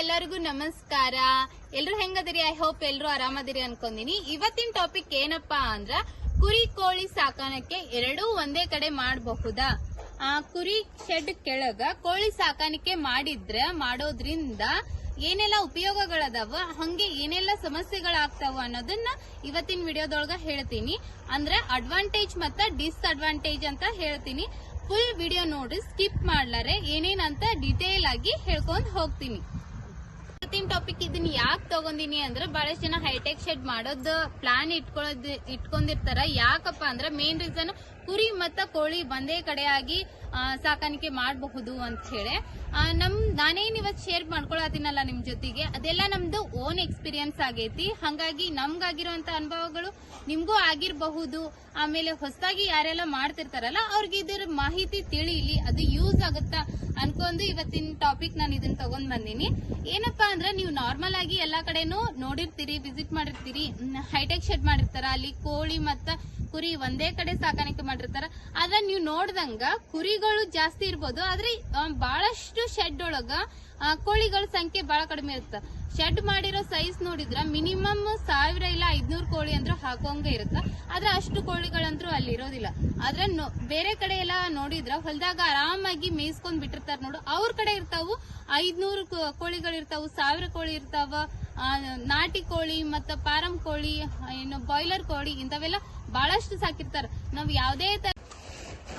ಎಲ್ಲರಿಗೂ ನಮಸ್ಕಾರ. ಎಲ್ರು ಹೆಂಗದಿರಿ? ಐ ಹೋಪ್ ಎಲ್ರು ಆರಾಮದಿರಿ ಅನ್ಕೊಂದಿನಿ ಇವತ್ತಿನ ಟಾಪಿಕ್ ಏನಪ್ಪಾ ಅಂದ್ರ ಕುರಿ ಕೋಳಿ ಸಾಕಾಣಿಕೆ ಎರಡೂ ಒಂದೇ ಕಡೆ ಮಾಡಬಹುದಾ? ಆ, ಕುರಿ ಶೆಡ್ ಕೆಳಗ ಕೋಳಿ ಸಾಕಾಣಿಕೆ ಮಾಡಿದ್ರ, ಮಾಡೋದ್ರಿಂದ ಏನೆಲ್ಲ ಉಪಯೋಗಗಳದಾವ, ಹಂಗೆ ಏನೆಲ್ಲ ಸಮಸ್ಯೆಗಳಾಗ್ತಾವ ಅನ್ನೋದನ್ನ ಇವತ್ತಿನ ವಿಡಿಯೋದೊಳಗ ಹೇಳ್ತೀನಿ. ಅಂದ್ರೆ ಅಡ್ವಾಂಟೇಜ್ ಮತ್ತ ಡಿಸ್ಅಡ್ವಾಂಟೇಜ್ ಅಂತ ಹೇಳ್ತೀನಿ. ಫುಲ್ ವಿಡಿಯೋ ನೋಡಿ ಸ್ಕಿಪ್ ಮಾಡ್ಲಾರೆ. ಏನೇನಂತ ಡೀಟೇಲ್ ಆಗಿ ಹೇಳ್ಕೊಂಡ್ ಹೋಗ್ತೀನಿ. ಇವತ್ತಿನ ಟಾಪಿಕ್ ಇದನ್ನ ಯಾಕೆ ತಗೊಂಡಿನಿ ಅಂದ್ರೆ ಬಹಳಷ್ಟು ಜನ ಹೈಟೆಕ್ ಶೆಡ್ ಮಾಡೋದ್ ಪ್ಲಾನ್ ಇಟ್ಕೊಳ್ಳೋದ್ ಇಟ್ಕೊಂಡಿರ್ತಾರ. ಯಾಕಪ್ಪ ಅಂದ್ರೆ ಮೇನ್ ರೀಸನ್ ಕುರಿ ಮತ್ತ ಕೋಳಿ ಒಂದೇ ಕಡೆಯಾಗಿ ಆ, ಸಾಕಾಣಿಕೆ ಮಾಡಬಹುದು ಅಂತ ಹೇಳಿ. ನಮ್, ನಾನೇನ್ ಇವತ್ತು ಶೇರ್ ಮಾಡ್ಕೊಳತೀನಲ್ಲ ನಿಮ್ ಜೊತೆಗೆ, ಅದೆಲ್ಲ ನಮ್ದು ಓನ್ ಎಕ್ಸ್ಪೀರಿಯನ್ಸ್ ಆಗೈತಿ. ಹಂಗಾಗಿ ನಮ್ಗಾಗಿರುವಂತ ಅನುಭವಗಳು ನಿಮ್ಗೂ ಆಗಿರಬಹುದು. ಆಮೇಲೆ ಹೊಸದಾಗಿ ಯಾರೆಲ್ಲ ಮಾಡ್ತಿರ್ತಾರಲ್ಲ, ಅವ್ರಿಗೆ ಇದ್ರ ಮಾಹಿತಿ ತಿಳಿಲಿ, ಅದು ಯೂಸ್ ಆಗುತ್ತಾ ಅನ್ಕೊಂಡು ಇವತ್ತಿನ ಟಾಪಿಕ್ ನಾನು ಇದನ್ನ ತಗೊಂಡ್ ಬಂದೀನಿ. ಏನಪ್ಪಾ ಅಂದ್ರೆ ನೀವು ನಾರ್ಮಲ್ ಆಗಿ ಎಲ್ಲಾ ಕಡೆನೂ ನೋಡಿರ್ತೀರಿ ವಿಸಿಟ್ ಮಾಡಿರ್ತೀರಿ. ಹೈಟೆಕ್ ಶೆಡ್ ಮಾಡಿರ್ತಾರ, ಅಲ್ಲಿ ಕೋಳಿ ಮತ್ತ ಕುರಿ ಒಂದೇ ಕಡೆ ಸಾಕಾಣಿಕೆ ಮಾಡಿರ್ತಾರ. ಆದ್ರೆ ನೀವು ನೋಡ್ದಂಗ ಕುರಿಗಳು ಜಾಸ್ತಿ ಇರ್ಬೋದು, ಆದ್ರೆ ಬಹಳಷ್ಟು ಶೆಡ್ ಒಳಗ ಕೋಳಿಗಳ ಸಂಖ್ಯೆ ಬಹಳ ಕಡಿಮೆ ಇರುತ್ತೆ. ಶೆಡ್ ಮಾಡಿರೋ ಸೈಜ್ ನೋಡಿದ್ರ ಮಿನಿಮಮ್ ಸಾವಿರ ಇಲ್ಲ ಐದ್ನೂರು ಕೋಳಿ ಅಂದ್ರೂ ಹಾಕೋಂಗ ಇರುತ್ತ. ಆದ್ರೆ ಅಷ್ಟು ಕೋಳಿಗಳಂತೂ ಅಲ್ಲಿ ಇರೋದಿಲ್ಲ. ಆದ್ರೆ ಬೇರೆ ಕಡೆ ಎಲ್ಲ ನೋಡಿದ್ರ ಹೊಲದಾಗ ಆರಾಮಾಗಿ ಮೇಯಿಸ್ಕೊಂಡ್ ಬಿಟ್ಟಿರ್ತಾರ ನೋಡು. ಅವ್ರ ಕಡೆ ಇರ್ತಾವು, ಐದ್ನೂರು ಕೋಳಿಗಳು ಇರ್ತಾವು, ಸಾವಿರ ಕೋಳಿ ಇರ್ತಾವ ನಾಟಿ ಕೋಳಿ ಮತ್ತ ಪಾರಂ ಕೋಳಿ ಏನು ಬಾಯ್ಲರ್ ಕೋಳಿ ಇಂಥವೆಲ್ಲ ಬಹಳಷ್ಟು ಸಾಕಿರ್ತಾರ. ನಾವ್ ಯಾವ್ದೇ ತರ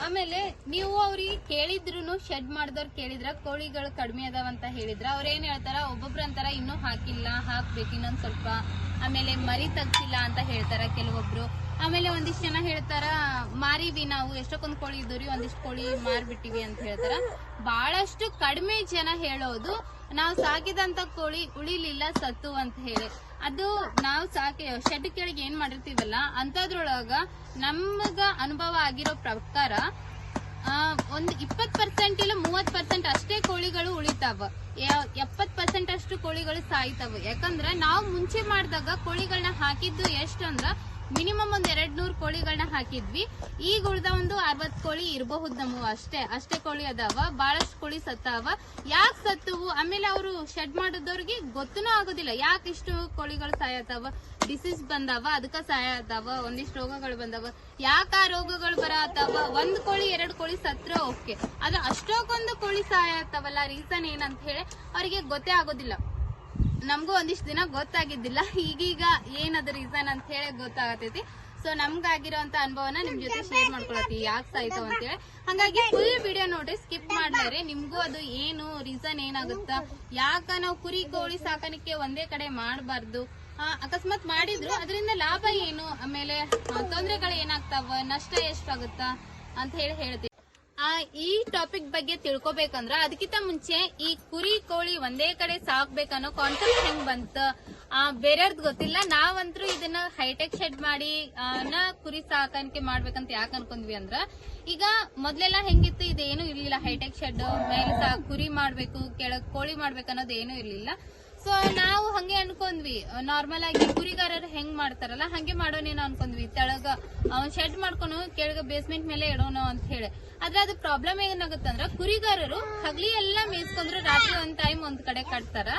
ಆಮೇಲೆ ನೀವು ಅವ್ರಿಗೆ ಕೇಳಿದ್ರು ಶೆಡ್ ಮಾಡಿದವ್ರು ಕೇಳಿದ್ರ, ಕೋಳಿಗಳು ಕಡಿಮೆ ಅದಾವಂತ ಹೇಳಿದ್ರ, ಅವ್ರ ಏನ್ ಹೇಳ್ತಾರ, ಒಬ್ಬೊಬ್ರು ಅಂತಾರ, ಇನ್ನೂ ಹಾಕಿಲ್ಲ, ಹಾಕ್ಬೇಕು ಇನ್ನೊಂದ್ ಸ್ವಲ್ಪ, ಆಮೇಲೆ ಮರಿ ತಗ್ಸಿಲ್ಲ ಅಂತ ಹೇಳ್ತಾರ ಕೆಲವೊಬ್ರು. ಆಮೇಲೆ ಒಂದಿಷ್ಟು ಜನ ಹೇಳ್ತಾರ, ಮಾರಿವಿ ನಾವು, ಎಷ್ಟಕ್ಕೊಂದ್ ಕೋಳಿ ಇದ್ದವ್ರಿ, ಒಂದಿಷ್ಟು ಕೋಳಿ ಮಾರ್ಬಿಟ್ಟಿವಿ ಅಂತ ಹೇಳ್ತಾರ. ಬಹಳಷ್ಟು ಕಡಿಮೆ ಜನ ಹೇಳೋದು, ನಾವು ಸಾಕಿದಂತ ಕೋಳಿ ಉಳಿಲಿಲ್ಲ, ಸತ್ತು ಅಂತ ಹೇಳಿ. ಅದು ನಾವು ಸಾಕಿ ಶೆಡ್ ಕೆಳಗೆ ಏನ್ ಮಾಡಿರ್ತೀವಲ್ಲ ಅಂತದ್ರೊಳಗ ನಮಗ ಅನುಭವ ಆಗಿರೋ ಪ್ರಕಾರ ಒಂದ್ ಇಪ್ಪತ್ ಪರ್ಸೆಂಟ್ ಇಲ್ಲ ಮೂವತ್ ಪರ್ಸೆಂಟ್ ಅಷ್ಟೇ ಕೋಳಿಗಳು ಉಳಿತಾವ. ಎಪ್ಪತ್ ಪರ್ಸೆಂಟ್ ಅಷ್ಟು ಕೋಳಿಗಳು ಸಾಯ್ತಾವ. ಯಾಕಂದ್ರ ನಾವು ಮುಂಚೆ ಮಾಡಿದಾಗ ಕೋಳಿಗಳನ್ನ ಹಾಕಿದ್ದು ಎಷ್ಟು ಅಂದ್ರ ಮಿನಿಮಮ್ ಒಂದ್ ಎರಡ್ ನೂರ್ ಹಾಕಿದ್ವಿ. ಈಗ ಉಳ್ದ ಒಂದು ಅರವತ್ ಕೋಳಿ ಇರಬಹುದು ನಮ್ಮವು ಅಷ್ಟೇ. ಅಷ್ಟೇ ಕೋಳಿ ಅದಾವ ಬಹಳಷ್ಟು ಕೋಳಿ ಸತ್ತಾವ. ಯಾಕೆ ಸತ್ತವು? ಆಮೇಲೆ ಅವರು ಶೆಡ್ ಮಾಡಿದವ್ರಿಗೆ ಗೊತ್ತೂ ಆಗೋದಿಲ್ಲ. ಯಾಕೆ ಇಷ್ಟು ಕೋಳಿಗಳು ಸಾಯತಾವ? ಡಿಸೀಸ್ ಬಂದಾವ ಅದಕ್ಕ ಆತಾವ ಒಂದಿಷ್ಟು ರೋಗಗಳು ಬಂದಾವ. ಯಾಕ ಆ ರೋಗಗಳು ಬರತಾವ ಒಂದ್ ಕೋಳಿ, ಎರಡ್ ಕೋಳಿ ಸತ್ರ ಓಕೆ. ಅದ್ರ ಅಷ್ಟೊಂದು ಕೋಳಿ ಸಾಯತಾವಲ್ಲ? ರೀಸನ್ ಏನಂತ ಹೇಳಿ ಅವರಿಗೆ ಗೊತ್ತೇ ಆಗೋದಿಲ್ಲ. ನಮಗೂ ಒಂದಿಷ್ಟು ದಿನ ಗೊತ್ತಾಗಿದ್ದಿಲ್ಲ. ಈಗೀಗ ಏನದ ರೀಸನ್ ಅಂತ ಹೇಳಿ ಗೊತ್ತಾಗತೈತಿ. ಸೊ ನಮ್ಗಾಗಿರೋಂತ ಅನುಭವನ ನಿಮ್ ಜೊತೆ ಶೇರ್ ಮಾಡ್ಕೊಳತಿ ಯಾಕೆ ಸಾಯ್ತು ಅಂತ ಹೇಳಿ ಹಂಗಾಗಿ ಫುಲ್ ವಿಡಿಯೋ ನೋಡಿ ಸ್ಕಿಪ್ ಮಾಡಿದ್ರೆ ನಿಮ್ಗೂ ಅದು ಏನು ರೀಸನ್ ಏನಾಗುತ್ತ? ಯಾಕ ನಾವು ಕುರಿ ಕೋಳಿ ಸಾಕಾಣಿಕೆ ಒಂದೇ ಕಡೆ ಮಾಡಬಾರ್ದು? ಅಕಸ್ಮಾತ್ ಮಾಡಿದ್ರು ಅದರಿಂದ ಲಾಭ ಏನು? ಆಮೇಲೆ ತೊಂದರೆಗಳು ಏನಾಗ್ತಾವ? ನಷ್ಟ ಎಷ್ಟಾಗುತ್ತ? ಅಂತ ಹೇಳಿ ಹೇಳ್ತೀವಿ. ಈ ಟಾಪಿಕ್ ಬಗ್ಗೆ ತಿಳ್ಕೊಬೇಕಂದ್ರ ಅದಕ್ಕಿಂತ ಮುಂಚೆ ಈ ಕುರಿ ಕೋಳಿ ಒಂದೇ ಕಡೆ ಸಾಕ್ಬೇಕನ್ನೋ ಕಾನ್ಸೆಪ್ಟ್ ಹೆಂಗ್ ಬಂತ? ಬೇರೆಯವ್ರದ್ ಗೊತ್ತಿಲ್ಲ. ನಾವಂತೂ ಇದನ್ನ ಹೈಟೆಕ್ ಶೆಡ್ ಮಾಡಿ ನ ಕುರಿ ಸಾಕಾಣಿಕೆ ಮಾಡ್ಬೇಕಂತ ಯಾಕೆ ಅನ್ಕೊಂಡ್ವಿ ಅಂದ್ರ, ಈಗ ಮೊದ್ಲೆಲ್ಲ ಹೆಂಗಿತ್ತು? ಇದೇನು ಇರ್ಲಿಲ್ಲ. ಹೈಟೆಕ್ ಶೆಡ್ ಮೇಲೆ ಕುರಿ ಮಾಡ್ಬೇಕು, ಕೆಳಗ್ ಕೋಳಿ ಮಾಡ್ಬೇಕು ಅನ್ನೋದು ಏನು ಇರ್ಲಿಲ್ಲ. ಸೊ ನಾವು ಹಂಗೆ ಅನ್ಕೊಂಡ್ವಿ. ನಾರ್ಮಲ್ ಆಗಿ ಕುರಿಗಾರರು ಹೆಂಗ್ ಮಾಡ್ತಾರಲ್ಲ, ಹಂಗೆ ಮಾಡೋನೇನೋ ಅನ್ಕೊಂಡ್ವಿ. ತೆಳಗ ಅವ್ನ್ ಶೆಡ್ ಮಾಡ್ಕೊಂಡು ಕೆಳಗ ಬೇಸ್ಮೆಂಟ್ ಮೇಲೆ ಇಡೋಣ ಅಂತ ಹೇಳಿ. ಆದ್ರೆ ಅದು ಪ್ರಾಬ್ಲಮ್ ಏನಾಗುತ್ತಂದ್ರ ಕುರಿಗಾರರು ಹಗಲಿ ಎಲ್ಲಾ ಮೇಯ್ಸ್ಕೊಂಡ್ರು ರಾತ್ರಿ ಒಂದ್ ಟೈಮ್ ಒಂದ್ ಕಡೆ ಕಟ್ತಾರ.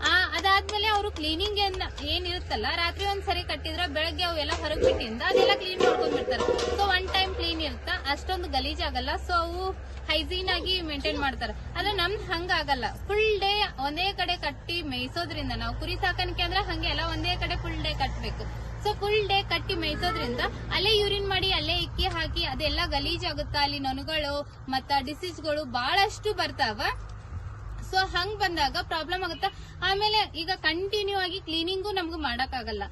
ಆ, ಅದಾದ್ಮೇಲೆ ಅವರು ಕ್ಲೀನಿಂಗ್ ಏನಿರುತ್ತಲ್ಲ ರಾತ್ರಿ ಒಂದ್ಸರಿ ಕಟ್ಟಿದ್ರೆ ಬೆಳಗ್ಗೆ ಅವೆಲ್ಲ ಹೊರಗ್ ಬಿಟ್ಟಿಂದ ಅದೆಲ್ಲ ಕ್ಲೀನ್ ಮಾಡ್ಕೊಂಡ್ಬಿಡ್ತಾರೆ ಸೊ ಒನ್ ಟೈಮ್ ಕ್ಲೀನ್ ಇರುತ್ತ? ಅಷ್ಟೊಂದು ಗಲೀಜ್ ಆಗಲ್ಲ. ಸೊ ಅವು ಹೈಜೀನ್ ಆಗಿ ಮೇಂಟೈನ್ ಮಾಡ್ತಾರೆ. ಆದ್ರೆ ನಮ್ದು ಹಂಗಾಗಲ್ಲ. ಫುಲ್ ಡೇ ಒಂದೇ ಕಡೆ ಕಟ್ಟಿ ಮೇಯಿಸೋದ್ರಿಂದ, ನಾವು ಕುರಿ ಸಾಕಾಣಿಕೆ ಅಂದ್ರೆ ಹಂಗೆ ಎಲ್ಲ ಒಂದೇ ಕಡೆ ಫುಲ್ ಡೇ ಕಟ್ಬೇಕು. ಸೊ ಫುಲ್ ಡೇ ಕಟ್ಟಿ ಮೇಯಿಸೋದ್ರಿಂದ ಅಲ್ಲೇ ಯೂರಿನ್ ಮಾಡಿ, ಅಲ್ಲೇ ಇಕ್ಕಿ ಹಾಕಿ ಅದೆಲ್ಲ ಗಲೀಜ್ ಆಗುತ್ತಾ? ಅಲ್ಲಿ ನೊಣಗಳು ಮತ್ತ ಡಿಸೀಸ್ಗಳು ಬಹಳಷ್ಟು ಬರ್ತಾವ. ಸೊ ಹಂಗ್ ಬಂದಾಗ ಪ್ರಾಬ್ಲಮ್ ಆಗುತ್ತೆ. ಆಮೇಲೆ ಈಗ ಕಂಟಿನ್ಯೂ ಆಗಿ ಕ್ಲೀನಿಂಗು ನಮ್ಗೆ ಮಾಡಕ್ ಆಗಲ್ಲ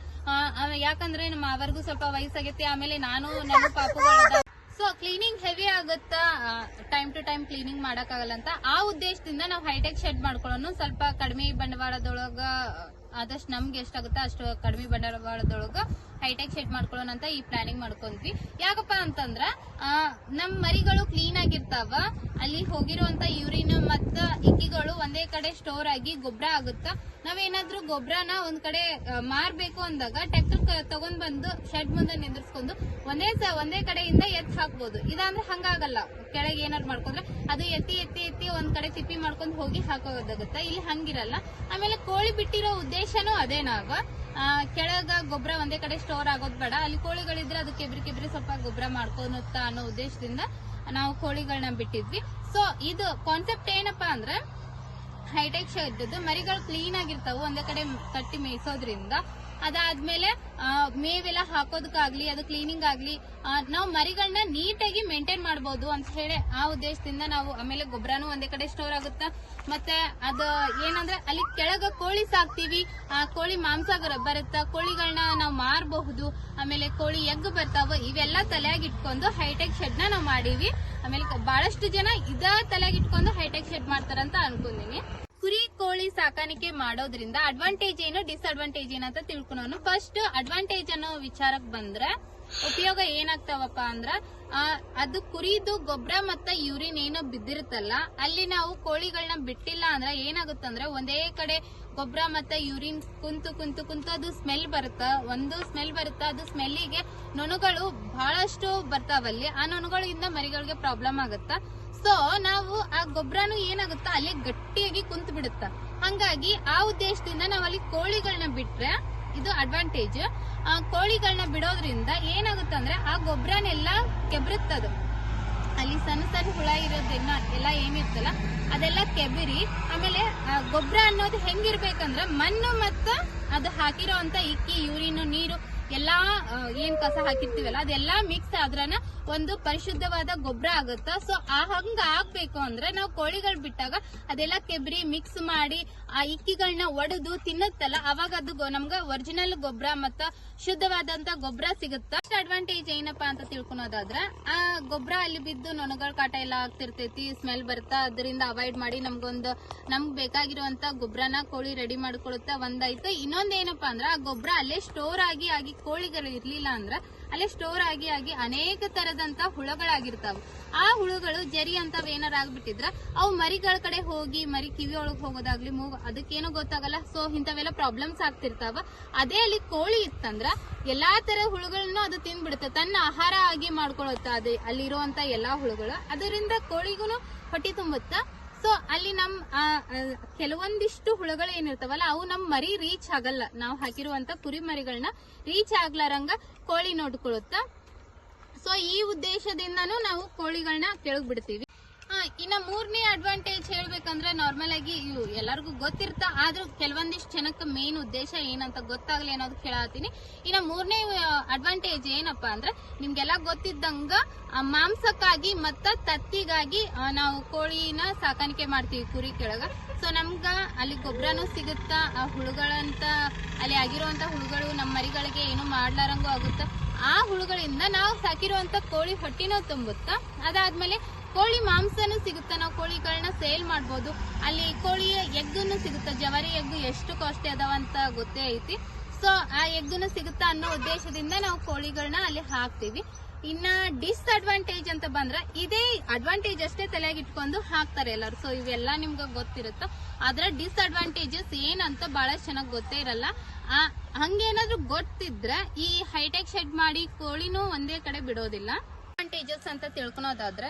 ಯಾಕಂದ್ರೆ ನಮ್ಮ ಅವರಿಗೂ ಸ್ವಲ್ಪ ವಯಸ್ಸಾಗೈತಿ. ಆಮೇಲೆ ನಾನು, ನಮ್ಮ ಪಾಪುಗಳ ಸೊ ಕ್ಲೀನಿಂಗ್ ಹೆವಿ ಆಗುತ್ತಾ? ಟೈಮ್ ಟು ಟೈಮ್ ಕ್ಲೀನಿಂಗ್ ಮಾಡಕ್ಕಾಗಲ್ಲ ಅಂತ ಆ ಉದ್ದೇಶದಿಂದ ನಾವು ಹೈಟೆಕ್ ಶೆಡ್ ಮಾಡ್ಕೊಳ್ಳೋನು ಸ್ವಲ್ಪ ಕಡಿಮೆ ಬಂಡವಾಳದೊಳಗ, ಆದಷ್ಟು ನಮ್ಗೆ ಎಷ್ಟಾಗುತ್ತೋ ಅಷ್ಟು ಕಡಿಮೆ ಬಂಡವಾಳದೊಳಗ ಹೈಟೆಕ್ ಶೆಡ್ ಮಾಡ್ಕೊಳ್ಳೋಣ ಅಂತ ಈ ಪ್ಲಾನಿಂಗ್ ಮಾಡ್ಕೊಂಡ್ವಿ. ಯಾಕಪ್ಪ ಅಂತಂದ್ರ ನಮ್ಮ ನಮ್ ಮರಿಗಳು ಕ್ಲೀನ್ ಆಗಿರ್ತಾವ. ಅಲ್ಲಿ ಹೋಗಿರುವಂತ ಯೂರಿನ್ ಮತ್ತ ಇಕ್ಕಿಗಳು ಕಡೆ ಸ್ಟೋರ್ ಆಗಿ ಗೊಬ್ಬರ ಆಗುತ್ತಾ? ನಾವೇನಾದ್ರೂ ಗೊಬ್ಬರನ ಒಂದ್ ಕಡೆ ಮಾರ್ಬೇಕು ಅಂದಾಗ ಟ್ರ್ಯಾಕ್ಟರ್ ತಗೊಂಡ್ ಬಂದು ಶೆಡ್ ಮುಂದೆ ನಿಂದ್ರಿಸ್ಕೊಂಡು ಒಂದೇ ಒಂದೇ ಕಡೆಯಿಂದ ಎತ್ ಹಾಕ್ಬೋದು. ಇದಂದ್ರೆ ಹಂಗಾಗಲ್ಲ. ಕೆಳಗೆ ಏನಾರು ಮಾಡ್ಕೊಂಡ್ರೆ ಅದು ಎತ್ತಿ ಎತ್ತಿ ಎತ್ತಿ ಒಂದ್ ಕಡೆ ತಿಪ್ಪಿ ಮಾಡ್ಕೊಂಡು ಹೋಗಿ ಹಾಕೋದಾಗುತ್ತೆ. ಇಲ್ಲಿ ಹಂಗಿರಲ್ಲ. ಆಮೇಲೆ ಕೋಳಿ ಬಿಟ್ಟಿರೋ ಉದ್ದೇಶನೂ ಅದೇನಾಗ ಕೆಳಗ ಗೊಬ್ಬರ ಒಂದೇ ಕಡೆ ಸ್ಟೋರ್ ಆಗೋದ್ ಬೇಡ. ಅಲ್ಲಿ ಕೋಳಿಗಳಿದ್ರೆ ಅದು ಕೆಬ್ರಿ ಕೆಬ್ರಿ ಸ್ವಲ್ಪ ಗೊಬ್ಬರ ಮಾಡ್ಕೊನುತ್ತಾ ಅನ್ನೋ ಉದ್ದೇಶದಿಂದ ನಾವು ಕೋಳಿಗಳನ್ನ ಬಿಟ್ಟಿದ್ವಿ. ಸೊ ಇದು ಕಾನ್ಸೆಪ್ಟ್ ಏನಪ್ಪಾ ಅಂದ್ರೆ ಹೈಟೆಕ್ ಶೋ ಇದ್ದದ್ದು. ಮರಿಗಳು ಕ್ಲೀನ್ ಆಗಿರ್ತಾವ. ಒಂದೇ ಕಡೆ ಕಟ್ಟಿ ಮೇಯಿಸೋದ್ರಿಂದ ಅದಾದ್ಮೇಲೆ ಮೇವೆಲ್ಲ ಹಾಕೋದಕ್ಕಾಗ್ಲಿ, ಅದು ಕ್ಲೀನಿಂಗ್ ಆಗ್ಲಿ ನಾವು ಮರಿಗಳನ್ನ ನೀಟಾಗಿ ಮೇಂಟೈನ್ ಮಾಡಬಹುದು ಅಂತ ಹೇಳಿ ಆ ಉದ್ದೇಶದಿಂದ ನಾವು ಆಮೇಲೆ ಗೊಬ್ಬರನೂ ಒಂದೇ ಕಡೆ ಸ್ಟೋರ್ ಆಗುತ್ತಾ, ಮತ್ತೆ ಅದು ಏನಂದ್ರೆ ಅಲ್ಲಿ ಕೆಳಗ ಕೋಳಿ ಸಾಕ್ತಿವಿ, ಆ ಕೋಳಿ ಮಾಂಸ ಬರುತ್ತ ಕೋಳಿಗಳನ್ನ ನಾವು ಮಾರಬಹುದು, ಆಮೇಲೆ ಕೋಳಿ ಎಗ್ ಬರ್ತಾವ, ಇವೆಲ್ಲ ತಲೆಯಾಗಿಟ್ಕೊಂಡು ಹೈಟೆಕ್ ಶೆಡ್ ನಾವು ಮಾಡೀವಿ. ಆಮೇಲೆ ಬಹಳಷ್ಟು ಜನ ಇದ ತಲೆಯಾಗಿ ಇಟ್ಕೊಂಡು ಹೈಟೆಕ್ ಶೆಡ್ ಮಾಡ್ತಾರಂತ ಅನ್ಕೊಂತೀನಿ ಕುರಿ ಕೋಳಿ ಸಾಕಾಣಿಕೆ ಮಾಡೋದ್ರಿಂದ ಅಡ್ವಾಂಟೇಜ್ ಏನು ಡಿಸ್ಅಡ್ವಾಂಟೇಜ್ ಏನು ಅಂತ ತಿಳ್ಕೊಳೋನು ಫಸ್ಟ್ ಅಡ್ವಾಂಟೇಜ್ ಅನ್ನೋ ವಿಚಾರಕ್ಕೆ ಬಂದ್ರೆ ಉಪಯೋಗ ಏನಾಗ್ತಾವಪ್ಪ ಅಂದ್ರ ಅದು ಕುರಿದು ಗೊಬ್ಬರ ಮತ್ತ ಯೂರಿನ್ ಏನೋ ಬಿದ್ದಿರುತ್ತಲ್ಲ, ಅಲ್ಲಿ ನಾವು ಕೋಳಿಗಳನ್ನ ಬಿಟ್ಟಿಲ್ಲ ಅಂದ್ರೆ ಏನಾಗುತ್ತಂದ್ರೆ ಒಂದೇ ಕಡೆ ಗೊಬ್ಬರ ಮತ್ತ ಯೂರಿನ್ ಕುಂತು ಕುಂತು ಕುಂತು ಅದು ಸ್ಮೆಲ್ ಬರುತ್ತ. ಒಂದು ಸ್ಮೆಲ್ ಬರುತ್ತ, ಅದು ಸ್ಮೆಲ್ಲಿಗೆ ನೊಣಗಳು ಬಹಳಷ್ಟು ಬರ್ತಾವಲ್ಲಿ, ಆ ನೊಣಗಳಿಂದ ಮರಿಗಳಿಗೆ ಪ್ರಾಬ್ಲಮ್ ಆಗುತ್ತಾ? ಸೊ ನಾವು ಆ ಗೊಬ್ಬರನು ಏನಾಗುತ್ತಾ ಅಲ್ಲಿ ಗಟ್ಟಿಯಾಗಿ ಕುಂತು ಬಿಡುತ್ತ. ಹಂಗಾಗಿ ಆ ಉದ್ದೇಶದಿಂದ ನಾವು ಅಲ್ಲಿ ಕೋಳಿಗಳನ್ನ ಬಿಟ್ರೆ ಇದು ಅಡ್ವಾಂಟೇಜ್ ಆ ಕೋಳಿಗಳನ್ನ ಬಿಡೋದ್ರಿಂದ ಏನಾಗುತ್ತಂದ್ರೆ ಆ ಗೊಬ್ಬರನೆಲ್ಲ ಕೆಬ್ರುತ್ತದು ಅಲ್ಲಿ ಸಣ್ಣ ಸಣ್ಣ ಹುಳ ಇರೋದ್ರಿಂದ ಎಲ್ಲ ಏನಿರ್ತಲ್ಲ, ಅದೆಲ್ಲ ಕೆಬಿರಿ. ಆಮೇಲೆ ಗೊಬ್ಬರ ಅನ್ನೋದು ಹೆಂಗಿರ್ಬೇಕಂದ್ರ ಮಣ್ಣು ಮತ್ತು ಅದು ಹಾಕಿರೋ ಅಂತ ಇಕ್ಕಿ, ಯೂರಿನ್, ನೀರು ಎಲ್ಲಾ ಏನ್ ಕಸ ಹಾಕಿರ್ತೀವಲ್ಲ, ಅದೆಲ್ಲ ಮಿಕ್ಸ್ ಆದ್ರನ ಒಂದು ಪರಿಶುದ್ಧವಾದ ಗೊಬ್ಬರ ಆಗುತ್ತ? ಸೊ ಆ ಹಂಗ ಆಗ್ಬೇಕು ಅಂದ್ರೆ ನಾವು ಕೋಳಿಗಳು ಬಿಟ್ಟಾಗ ಅದೆಲ್ಲ ಕೆಬ್ರಿ ಮಿಕ್ಸ್ ಮಾಡಿ, ಆ ಇಕ್ಕಿಗಳನ್ನ ಒಡೆದು ತಿನ್ನುತ್ತಲ್ಲ, ಅವಾಗ ಅದು ನಮ್ಗ ಒರಿಜಿನಲ್ ಗೊಬ್ಬರ ಮತ್ತ ಶುದ್ಧವಾದಂತ ಗೊಬ್ಬರ ಸಿಗುತ್ತ? ಅಡ್ವಾಂಟೇಜ್ ಏನಪ್ಪಾ ಅಂತ ತಿಳ್ಕೊಳೋದಾದ್ರ, ಆ ಗೊಬ್ಬರ ಅಲ್ಲಿ ಬಿದ್ದು ನೊಣಗಳ ಕಾಟ ಎಲ್ಲ ಆಗ್ತಿರ್ತೈತಿ ಸ್ಮೆಲ್ ಬರ್ತಾ, ಅದರಿಂದ ಅವಾಯ್ಡ್ ಮಾಡಿ ನಮ್ಗೊಂದು, ನಮ್ಗ್ ಬೇಕಾಗಿರುವಂತ ಗೊಬ್ಬರನ ಕೋಳಿ ರೆಡಿ ಮಾಡ್ಕೊಳುತ್ತಾ ಒಂದಾಯ್ತು. ಇನ್ನೊಂದ್ ಏನಪ್ಪಾ ಅಂದ್ರ, ಆ ಗೊಬ್ಬರ ಅಲ್ಲೇ ಸ್ಟೋರ್ ಆಗಿ ಆಗಿ ಕೋಳಿಗಳು ಇರ್ಲಿಲ್ಲ ಅಂದ್ರೆ ಅಲ್ಲೇ ಸ್ಟೋರ್ ಆಗಿ ಆಗಿ ಅನೇಕ ತರದಂತ ಹುಳಗಳಾಗಿರ್ತಾವ. ಆ ಹುಳುಗಳು ಜರಿ ಅಂತವ್ ಏನಾರ ಆಗ್ಬಿಟ್ಟಿದ್ರ ಅವು ಮರಿಗಳ ಕಡೆ ಹೋಗಿ, ಮರಿ ಕಿವಿ ಒಳಗ್ ಹೋಗೋದಾಗ್ಲಿ ಮೂಗ್ ಅದಕ್ಕೇನು ಗೊತ್ತಾಗಲ್ಲ. ಸೊ ಇಂಥವೆಲ್ಲ ಪ್ರಾಬ್ಲಮ್ಸ್ ಆಗ್ತಿರ್ತಾವ. ಅದೇ ಅಲ್ಲಿ ಕೋಳಿ ಇತ್ತಂದ್ರ ಎಲ್ಲಾ ತರ ಹುಳುಗಳನ್ನು ಅದು ತಿಂದ್ಬಿಡುತ್ತೆ ತನ್ನ ಆಹಾರ ಆಗಿ ಮಾಡ್ಕೊಳುತ್ತ. ಅದೇ ಅಲ್ಲಿರುವಂತ ಎಲ್ಲಾ ಹುಳುಗಳು. ಅದರಿಂದ ಕೋಳಿಗೂ ಹೊಟ್ಟೆ ತುಂಬುತ್ತಾ ಸೊ ಅಲ್ಲಿ ನಮ್ ಕೆಲವೊಂದಿಷ್ಟು ಹುಳುಗಳು ಏನಿರ್ತಾವಲ್ಲ, ಅವು ನಮ್ ಮರಿ ರೀಚ್ ಆಗಲ್ಲ. ನಾವು ಹಾಕಿರುವಂತ ಕುರಿ ಮರಿಗಳನ್ನ ರೀಚ್ ಆಗ್ಲಾರಂಗ ಕೋಳಿ ನೋಡ್ಕೊಳುತ್ತ. ಸೊ ಈ ಉದ್ದೇಶದಿಂದನೂ ನಾವು ಕೋಳಿಗಳನ್ನ ಕೆಳಗ್ ಬಿಡ್ತೀವಿ ಇನ್ನ ಮೂರನೇ ಅಡ್ವಾಂಟೇಜ್ ಹೇಳ್ಬೇಕಂದ್ರೆ ನಾರ್ಮಲ್ ಆಗಿ ಇವು ಎಲ್ಲರಿಗೂ ಗೊತ್ತಿರ್ತ, ಆದ್ರೂ ಕೆಲವೊಂದಿಷ್ಟು ಜನಕ್ಕೆ ಮೇನ್ ಉದ್ದೇಶ ಏನಂತ ಗೊತ್ತಾಗ್ಲಿ ಅನ್ನೋದು ಕೇಳತ್ತೀನಿ. ಇನ್ನ ಮೂರನೇ ಅಡ್ವಾಂಟೇಜ್ ಏನಪ್ಪಾ ಅಂದ್ರೆ ನಿಮ್ಗೆಲ್ಲ ಗೊತ್ತಿದ್ದಂಗ ಮಾಂಸಕ್ಕಾಗಿ ಮತ್ತ ತತ್ತಿಗಾಗಿ ನಾವು ಕೋಳಿನ ಸಾಕಾಣಿಕೆ ಮಾಡ್ತೀವಿ ಕುರಿ ಕೆಳಗ. ಸೊ ನಮ್ಗ ಅಲ್ಲಿ ಗೊಬ್ಬರನೂ ಸಿಗುತ್ತಾ, ಆ, ಹುಳುಗಳಂತ, ಅಲ್ಲಿ ಆಗಿರುವಂತ ಹುಳುಗಳು ನಮ್ಮ ಮರಿಗಳಿಗೆ ಏನು ಮಾಡ್ಲಾರಂಗೂ ಆಗುತ್ತ. ಆ ಹುಳುಗಳಿಂದ ನಾವು ಸಾಕಿರುವಂತ ಕೋಳಿ ಹೊಟ್ಟಿನೂ ತುಂಬುತ್ತಾ. ಅದಾದ್ಮೇಲೆ ಕೋಳಿ ಮಾಂಸನೂ ಸಿಗುತ್ತೆ ನಾವು ಕೋಳಿಗಳನ್ನ ಸೇಲ್ ಮಾಡ್ಬೋದು. ಅಲ್ಲಿ ಕೋಳಿಯ ಎಗ್ಗನ್ನು ಸಿಗುತ್ತೆ? ಜವಾರಿ ಎಗ್ಗು ಎಷ್ಟು ಕಾಸ್ಟ್ಲಿ ಅದಾವಂತ ಗೊತ್ತೇ ಐತಿ. ಸೊ ಆ ಎಗ್ಗನ್ನು ಸಿಗುತ್ತಾ ಅನ್ನೋ ಉದ್ದೇಶದಿಂದ ನಾವು ಕೋಳಿಗಳನ್ನ ಅಲ್ಲಿ ಹಾಕ್ತಿವಿ. ಇನ್ನ ಡಿಸ್ಅಡ್ವಾಂಟೇಜ್ ಅಂತ ಬಂದ್ರೆ ಇದೇ ಅಡ್ವಾಂಟೇಜ್ ಅಷ್ಟೇ ತಲೆಯಾಗಿ ಇಟ್ಕೊಂಡು ಹಾಕ್ತಾರೆ ಎಲ್ಲರೂ. ಸೊ ಇವೆಲ್ಲ ನಿಮ್ಗೆ ಗೊತ್ತಿರುತ್ತ? ಅದ್ರ ಡಿಸ್ಅಡ್ವಾಂಟೇಜಸ್ ಏನಂತ ಬಹಳ ಚೆನ್ನಾಗಿ ಗೊತ್ತೇ ಇರಲ್ಲ. ಆ, ಹಂಗೇನಾದ್ರೂ ಗೊತ್ತಿದ್ರೆ ಈ ಹೈಟೆಕ್ ಶೆಡ್ ಮಾಡಿ ಕೋಳಿನೂ ಒಂದೇ ಕಡೆ ಬಿಡೋದಿಲ್ಲ. ಅಡ್ವಾಂಟೇಜಸ್ ಅಂತ ತಿಳ್ಕೊಳೋದಾದ್ರೆ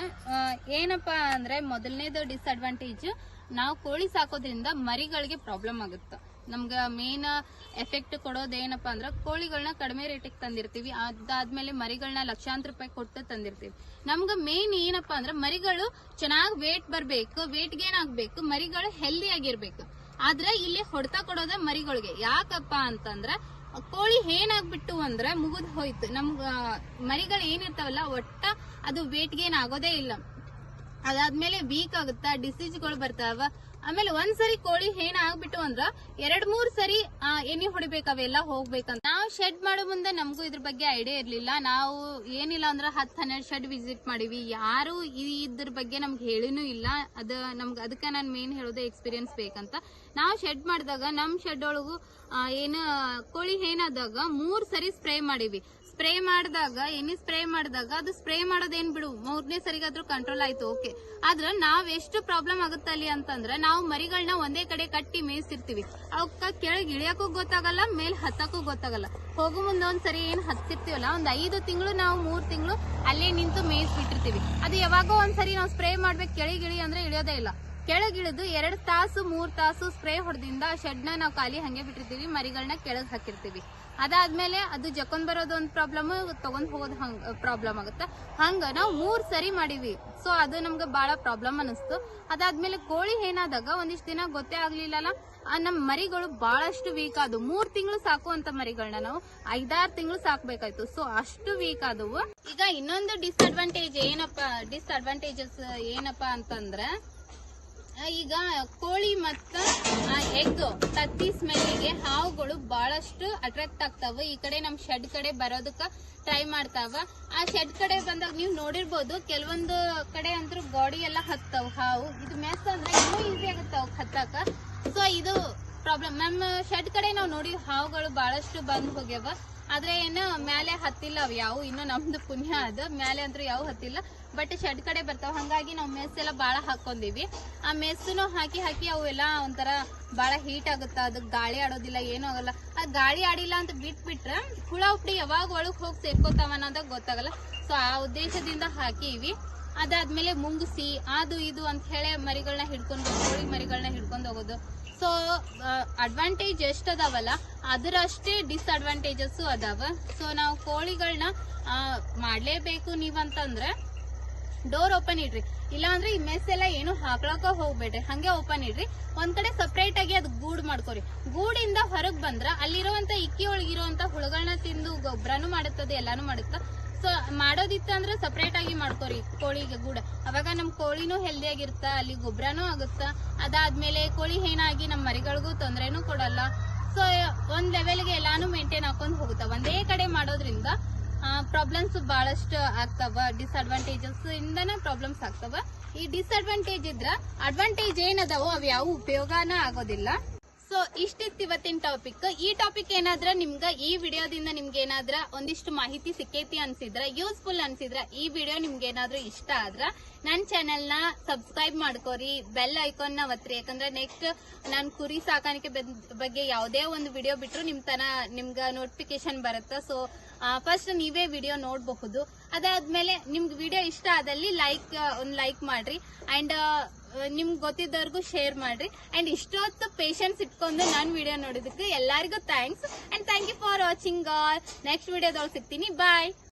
ಏನಪ್ಪಾ ಅಂದ್ರೆ ಮೊದಲನೇದು ಡಿಸ್ಅಡ್ವಾಂಟೇಜ್ ನಾವು ಕೋಳಿ ಸಾಕೋದ್ರಿಂದ ಮರಿಗಳಿಗೆ ಪ್ರಾಬ್ಲಮ್ ಆಗುತ್ತೆ. ನಮ್ಗೆ ಮೇನ್ ಎಫೆಕ್ಟ್ ಕೊಡೋದೇನಪ್ಪಾ ಅಂದ್ರೆ ಕೋಳಿಗಳನ್ನ ಕಡಿಮೆ ರೇಟಿಗೆ ತಂದಿರ್ತೀವಿ. ಅದಾದ್ಮೇಲೆ ಮರಿಗಳನ್ನ ಲಕ್ಷಾಂತರ ರೂಪಾಯಿ ಕೊಟ್ಟು ತಂದಿರ್ತೀವಿ. ನಮ್ಗೆ ಮೇನ್ ಏನಪ್ಪಾ ಅಂದ್ರೆ ಮರಿಗಳು ಚೆನ್ನಾಗಿ ವೇಟ್ ಬರಬೇಕು ವೇಟ್ ಗೇನ್ ಆಗ್ಬೇಕು, ಮರಿಗಳು ಹೆಲ್ದಿ ಆಗಿರ್ಬೇಕು. ಆದ್ರೆ ಇಲ್ಲಿ ಹೊಡೆತ ಕೊಡೋದೇ ಮರಿಗಳಿಗೆ. ಯಾಕಪ್ಪ ಅಂತಂದ್ರ ಕೋಳಿ ಏನಾಗ್ಬಿಟ್ಟು ಅಂದ್ರೆ ಮುಗಿದ್ ಹೋಯ್ತು. ನಮ್ಗ ಮರಿಗಳು ಏನಿರ್ತಾವಲ್ಲ, ಒಟ್ಟ ಅದು ವೇಟ್ ಗೇನ್ ಆಗೋದೇ ಇಲ್ಲ. ಅದಾದ್ಮೇಲೆ ವೀಕ್ ಆಗುತ್ತಾ ಡಿಸೀಸ್ಗಳು ಬರ್ತಾವ. ಆಮೇಲೆ ಒಂದ್ಸರಿ ಕೋಳಿ ಹೇನ ಆಗ್ಬಿಟ್ಟು ಅಂದ್ರ ಎರಡ್ ಮೂರ್ ಸರಿ ಎನಿ ಹೊಡಿಬೇಕು, ಅವೆಲ್ಲ ಹೋಗ್ಬೇಕಂತ. ನಾವು ಶೆಡ್ ಮಾಡೋ ಮುಂದೆ ನಮಗೂ ಇದ್ರ ಬಗ್ಗೆ ಐಡಿಯಾ ಇರ್ಲಿಲ್ಲ. ನಾವು ಏನಿಲ್ಲ ಅಂದ್ರ ಹತ್ ಹನ್ನೆರಡು ಶೆಡ್ ವಿಸಿಟ್ ಮಾಡಿವಿ. ಯಾರು ಇದ್ರ ಬಗ್ಗೆ ನಮ್ಗೆ ಹೇಳಿನೂ ಇಲ್ಲ. ಅದ ನಮ್ಗೆ, ಅದಕ್ಕೆ ನಾನು ಮೇನ್ ಹೇಳೋದು ಎಕ್ಸ್ಪೀರಿಯನ್ಸ್ ಬೇಕಂತ. ನಾವು ಶೆಡ್ ಮಾಡಿದಾಗ ನಮ್ ಶೆಡ್ ಒಳಗು ಏನ, ಕೋಳಿ ಹೇನಾದಾಗ ಮೂರ್ ಸರಿ ಸ್ಪ್ರೇ ಮಾಡಿವಿ. ಸ್ಪ್ರೇ ಮಾಡಿದಾಗ, ಎಣ್ಣೆ ಸ್ಪ್ರೇ ಮಾಡಿದಾಗ ಅದು ಸ್ಪ್ರೇ ಮಾಡೋದೇನ್ ಬಿಡು, ಮೂರನೇ ಸರಿಗಾದ್ರೂ ಕಂಟ್ರೋಲ್ ಆಯ್ತು ಓಕೆ ಆದ್ರೆ ನಾವ್ ಎಷ್ಟು ಪ್ರಾಬ್ಲಮ್ ಆಗುತ್ತೆ ಅಲ್ಲಿ ಅಂತಂದ್ರೆ, ನಾವು ಮರಿಗಳನ್ನ ಒಂದೇ ಕಡೆ ಕಟ್ಟಿ ಮೇಯಿಸಿರ್ತೀವಿ. ಅವಕ್ಕ ಕೆಳಗೆ ಇಳಿಯಕ್ಕೂ ಗೊತ್ತಾಗಲ್ಲ, ಮೇಲ್ ಹತ್ತಕ್ಕೂ ಗೊತ್ತಾಗಲ್ಲ. ಹೋಗೋ ಮುಂದೆ ಒಂದ್ಸರಿ ಏನ್ ಹತ್ತಿರ್ತೀವಲ್ಲ, ಒಂದ್ ಐದು ತಿಂಗಳು ನಾವು ಮೂರ್ ತಿಂಗಳು ಅಲ್ಲೇ ನಿಂತು ಮೇಯಿಸ್ಬಿಟ್ಟಿರ್ತೀವಿ. ಅದು ಯಾವಾಗೋ ಒಂದ್ಸರಿ ನಾವು ಸ್ಪ್ರೇ ಮಾಡ್ಬೇಕು ಕೆಳಗಿಳಿ ಅಂದ್ರೆ ಇಳಿಯೋದೇ ಇಲ್ಲ. ಕೆಳಗಿಳಿದು ಎರಡ್ ತಾಸು, ಮೂರ್ ತಾಸು ಸ್ಪ್ರೇ ಹೊಡೆದಿಂದ ಶೆಡ್ನ ನಾವು ಖಾಲಿ ಹಂಗೆ ಬಿಟ್ಟಿರ್ತೀವಿ ಮರಿಗಳನ್ನ ಕೆಳಗ್ ಹಾಕಿರ್ತೀವಿ. ಅದಾದ್ಮೇಲೆ ಅದು ಜಕೊಂಡ್ ಬರೋದು ಒಂದ್ ಪ್ರಾಬ್ಲಮ್ ತಗೊಂಡ್ ಹೋಗೋದು ಹಂಗ ಪ್ರಾಬ್ಲಮ್ ಆಗುತ್ತೆ. ಹಂಗ ನಾವು ಮೂರ್ ಸರಿ ಮಾಡಿವಿ ಸೊ ಅದು ನಮ್ಗೆ ಬಹಳ ಪ್ರಾಬ್ಲಮ್ ಅನಿಸ್ತು. ಅದಾದ್ಮೇಲೆ ಕೋಳಿ ಏನಾದಾಗ ಒಂದಿಷ್ಟು ದಿನ ಗೊತ್ತೇ ಆಗ್ಲಿಲ್ಲಲ್ಲ ನಮ್ ಮರಿಗಳು ಬಹಳಷ್ಟು ವೀಕ್ ಆದವು. ಮೂರ್ ತಿಂಗಳು ಸಾಕುವಂತ ಮರಿಗಳನ್ನ ನಾವು, ಐದಾರು ತಿಂಗಳು ಸಾಕ್ಬೇಕಾಯ್ತು. ಸೊ ಅಷ್ಟು ವೀಕ್ ಆದವು. ಈಗ ಇನ್ನೊಂದು ಡಿಸ್ಅಡ್ವಾಂಟೇಜ್ ಏನಪ್ಪಾ ಡಿಸ್ಅಡ್ವಾಂಟೇಜಸ್ ಏನಪ್ಪಾ ಅಂತಂದ್ರೆ ಈಗ ಕೋಳಿ ಮತ್ತ ಎಗ್ ತತ್ತಿ ಸ್ಮೆಲ್ಲಿಗೆ ಹಾವುಗಳು ಬಹಳಷ್ಟು ಅಟ್ರಾಕ್ಟ್ ಆಗ್ತಾವ. ಈ ಕಡೆ ನಮ್ ಶೆಡ್ ಕಡೆ ಬರೋದಕ್ಕ ಟ್ರೈ ಮಾಡ್ತಾವ. ಆ ಶೆಡ್ ಕಡೆ ಬಂದಾಗ ನೀವು ನೋಡಿರ್ಬೋದು, ಕೆಲವೊಂದು ಕಡೆ ಅಂತೂ ಬಾಡಿ ಎಲ್ಲ ಹತ್ತಾವ ಹಾವು. ಇದು ಮೆಸ್ ಅಂದ್ರೆ ಇನ್ನೂ ಈಸಿ ಆಗುತ್ತೆ ಹತ್ತಾಕ ಸೊ ಇದು ಪ್ರಾಬ್ಲಮ್ ನಮ್ಮ ಶೆಡ್ ಕಡೆ ನಾವು ನೋಡಿ ಹಾವುಗಳು ಬಹಳಷ್ಟು ಬಂದ್ ಹೋಗ್ಯಾವ. ಆದ್ರೆ ಏನು, ಮ್ಯಾಲೆ ಹತ್ತಿಲ್ಲ ಅವ್ ಯಾವ, ಇನ್ನು ನಮ್ದು ಪುಣ್ಯ ಅದ. ಮ್ಯಾಲೆ ಅಂತೂ ಯಾವ ಹತ್ತಿಲ್ಲ. ಬಟ್ ಶೆಡ್ ಕಡೆ ಬರ್ತಾವ. ಹಂಗಾಗಿ ನಾವು ಮೆಸ್ ಎಲ್ಲ ಬಾಳ ಹಾಕೊಂಡಿವಿ ಆ ಮೆಸ್ಸುನು ಹಾಕಿ ಹಾಕಿ ಅವೆಲ್ಲ ಒಂಥರ ಬಾಳ ಹೀಟ್ ಆಗುತ್ತ ಅದಕ್ಕೆ ಗಾಳಿ ಆಡೋದಿಲ್ಲ, ಏನೂ ಆಗಲ್ಲ. ಆ ಗಾಳಿ ಆಡಿಲ್ಲ ಅಂತ ಬಿಟ್ಬಿಟ್ರೆ ಹುಳ ಉಪ್ಪಿ ಯಾವಾಗ ಒಳಗ್ ಹೋಗಿ ಸೇರ್ಕೋತಾವ ಅನ್ನೋದ ಗೊತ್ತಾಗಲ್ಲ. ಸೊ ಆ ಉದ್ದೇಶದಿಂದ ಹಾಕಿವಿ. ಅದಾದ್ಮೇಲೆ ಮುಂಗುಸಿ, ಅದು ಇದು ಅಂತ ಹೇಳಿ ಮರಿಗಳನ್ನ ಹಿಡ್ಕೊಂಡು ಕೋಳಿ ಮರಿಗಳನ್ನ ಹಿಡ್ಕೊಂಡು ಹೋಗೋದು. ಸೊ ಅಡ್ವಾಂಟೇಜ್ ಎಷ್ಟು ಅದಾವಲ್ಲ ಅದರಷ್ಟೇ ಡಿಸ್ಅಡ್ವಾಂಟೇಜಸ್ಸು ಅದಾವ. ಸೊ ನಾವು ಕೋಳಿಗಳನ್ನ ಮಾಡಲೇಬೇಕು ನೀವಂತಂದ್ರೆ ಡೋರ್ ಓಪನ್ ಇಡ್ರಿ. ಇಲ್ಲಾಂದ್ರೆ ಈ ಮೆಸ್ ಎಲ್ಲ ಏನು ಹಾಕ್ಳಕ ಹೋಗ್ಬೇಡ್ರಿ. ಹಂಗೆ ಓಪನ್ ಇಡ್ರಿ. ಒಂದ್ ಕಡೆ ಸಪ್ರೇಟ್ ಆಗಿ ಅದ್ ಗೂಡ್ ಮಾಡ್ಕೋರಿ. ಗೂಡಿಂದ ಹೊರಗ್ ಬಂದ್ರ ಅಲ್ಲಿರುವಂತ ಇಕ್ಕಿ ಒಳಗಿರುವಂತ ಹುಳುಗಳನ್ನ ತಿಂದು ಗೊಬ್ಬರನು ಮಾಡುತ್ತದೆ, ಎಲ್ಲಾನು ಮಾಡುತ್ತ? ಸೊ ಮಾಡೋದಿತ್ತಂದ್ರೆ ಸಪ್ರೇಟ್ ಆಗಿ ಮಾಡ್ಕೋರಿ, ಕೋಳಿಗೆ ಗೂಡ. ಅವಾಗ ನಮ್ ಕೋಳಿನೂ ಹೆಲ್ದಿ ಆಗಿರ್ತ, ಅಲ್ಲಿ ಗೊಬ್ಬರನೂ ಆಗುತ್ತ ಅದಾದ್ಮೇಲೆ ಕೋಳಿ ಹೇನಾಗಿ ನಮ್ ಮರಿಗಳಿಗೂ ತೊಂದ್ರೆನೂ ಕೊಡಲ್ಲ. ಸೊ ಒಂದ್ ಲೆವೆಲ್ಗೆ ಎಲ್ಲಾನು ಮೇಂಟೈನ್ ಹಾಕೊಂಡ್ ಹೋಗುತ್ತ. ಒಂದೇ ಕಡೆ ಮಾಡೋದ್ರಿಂದ ಪ್ರಾಬ್ಲಮ್ಸ್ ಬಹಳಷ್ಟು ಆಗ್ತಾವ ಡಿಸ್ಅಡ್ವಾಂಟೇಜಸ್ ಇಂದನ ಪ್ರಾಬ್ಲಮ್ಸ್ ಆಗ್ತಾವ. ಈ ಡಿಸ್ಅಡ್ವಾಂಟೇಜ್ ಇದ್ರ ಅಡ್ವಾಂಟೇಜ್ ಏನದಾವೋ ಅವ್ ಯಾವ ಉಪಯೋಗನ ಆಗೋದಿಲ್ಲ. ಸೊ ಇಷ್ಟಿತ್ತು ಇವತ್ತಿನ ಟಾಪಿಕ್ ಈ ಟಾಪಿಕ್ ಏನಾದ್ರ ನಿಮ್ಗ ಈ ವಿಡಿಯೋದಿಂದ ನಿಮ್ಗೆ ಏನಾದ್ರ ಒಂದಿಷ್ಟು ಮಾಹಿತಿ ಸಿಕ್ಕೈತಿ ಅನ್ಸಿದ್ರ ಯೂಸ್ಫುಲ್ ಅನ್ಸಿದ್ರ ಈ ವಿಡಿಯೋ ನಿಮ್ಗೆ ಏನಾದ್ರು ಇಷ್ಟ ಆದ್ರ ನನ್ನ ಚಾನೆಲ್ನ ಸಬ್ಸ್ಕ್ರೈಬ್ ಮಾಡ್ಕೋರಿ ಬೆಲ್ ಐಕಾನ್ನ ಒತ್ರಿ ಯಾಕಂದ್ರೆ ನೆಕ್ಸ್ಟ್ ನಾನ್ ಕುರಿ ಸಾಕಾಣಿಕೆ ಬಗ್ಗೆ ಯಾವುದೇ ಒಂದು ವಿಡಿಯೋ ಬಿಟ್ರು ನಿಮ್ ತನ ನಿಮ್ಗ ನೋಟಿಫಿಕೇಶನ್ ಬರುತ್ತೆ. ಸೊ ಫಸ್ಟ್ ನೀವೇ ವಿಡಿಯೋ ನೋಡಬಹುದು. ಅದಾದ್ಮೇಲೆ ನಿಮ್ಗೆ ವಿಡಿಯೋ ಇಷ್ಟ ಆದಲ್ಲಿ ಲೈಕ್ ಒಂದು ಲೈಕ್ ಮಾಡ್ರಿ. ಅಂಡ್ ನಿಮ್ಗೆ ಗೊತ್ತಿದ್ದವ್ರಿಗೂ ಶೇರ್ ಮಾಡ್ರಿ. ಅಂಡ್ ಇಷ್ಟೊತ್ತು ಪೇಷನ್ಸ್ ಇಟ್ಕೊಂಡು ನಾನು ವಿಡಿಯೋ ನೋಡಿದಕ್ಕೆ ಎಲ್ಲರಿಗೂ thanks and thank you for watching next ವಿಡಿಯೋದೊಳಗೆ ಸಿಗ್ತೀನಿ. ಬಾಯ್